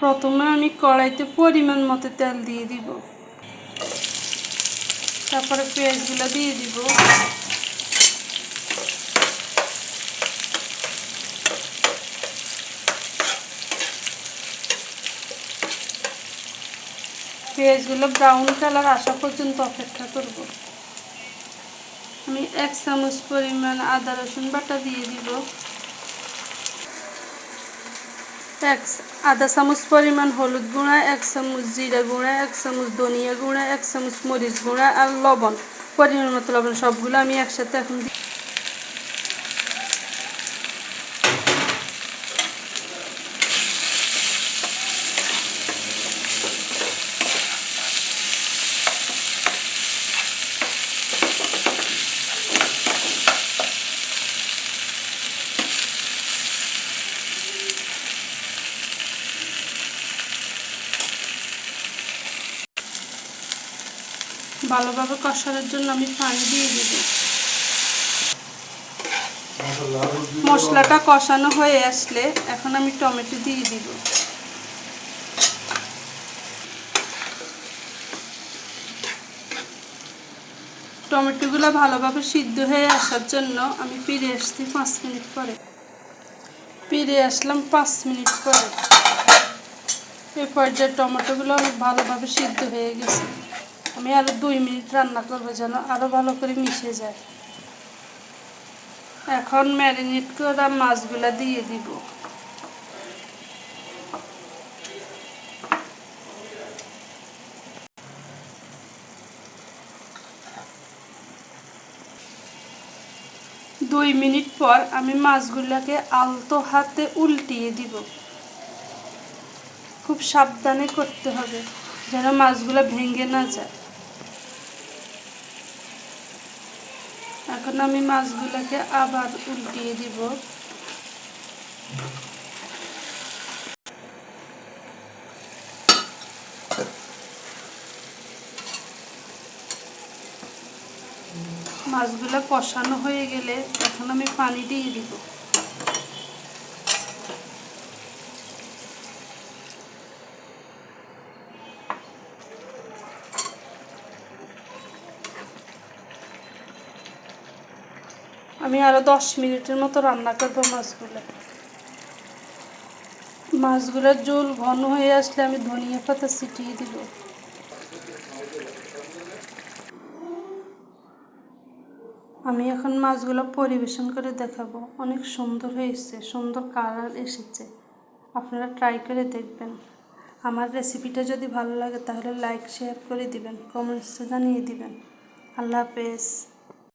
প্রথমে আমি কড়াইতে পরিমাণ মতো তেল দিয়ে দিব। তারপরে পেঁয়াজগুলো দিয়ে দিব। পেঁয়াজগুলো ব্রাউন কালার আসা পর্যন্ত অপেক্ষা করব। আমি এক চামচ পরিমাণ আদা রসুন বাটা দিয়ে দিব। এক আধা চামচ পরিমাণ হলুদ গুঁড়া, এক চামচ জিরা গুঁড়া, এক চামচ ধনিয়া গুঁড়া, এক চামচ মরিচ গুঁড়া আর লবণ। পরিমাণ মতো লবণ, সবগুলো আমি একসাথে এখন ভালোভাবে কষানোর জন্য আমি পানি দিয়ে দিব। মশলাটা কষানো হয়ে আসলে এখন আমি টমেটো দিয়ে দিব। টমেটোগুলো ভালোভাবে সিদ্ধ হয়ে আসার জন্য আমি ফিরে আসছি পাঁচ মিনিট পরে। ফিরে আসলাম পাঁচ মিনিট পরে। এই পর্যায়ে টমেটোগুলো অনেক ভালোভাবে সিদ্ধ হয়ে গেছে। আমি আরও দুই মিনিট রান্না করব যেন আরও ভালো করে মিশে যায়। এখন ম্যারিনেট করা মাছগুলা দিয়ে দিব। দুই মিনিট পর আমি মাছগুলোকে আলতো হাতে উল্টিয়ে দিব। খুব সাবধানে করতে হবে যেন মাছগুলো ভেঙে না যায়। এখন আমি মাছগুলোকে আবার উল্টিয়ে দিব। মাছগুলো কষানো হয়ে গেলে এখন আমি পানি দিয়ে দিব। আমি আরও দশ মিনিটের মতো রান্না করব মাছগুলো। মাছগুলোর জল ঘন হয়ে আসলে আমি ধনিয়া পাতা ছিটিয়ে দিব। আমি এখন মাছগুলো পরিবেশন করে দেখাবো। অনেক সুন্দর হয়েছে, সুন্দর কালার এসেছে। আপনারা ট্রাই করে দেখবেন। আমার রেসিপিটা যদি ভালো লাগে তাহলে লাইক, শেয়ার করে দিবেন, কমেন্টসে জানিয়ে দিবেন। আল্লাহ হাফেজ।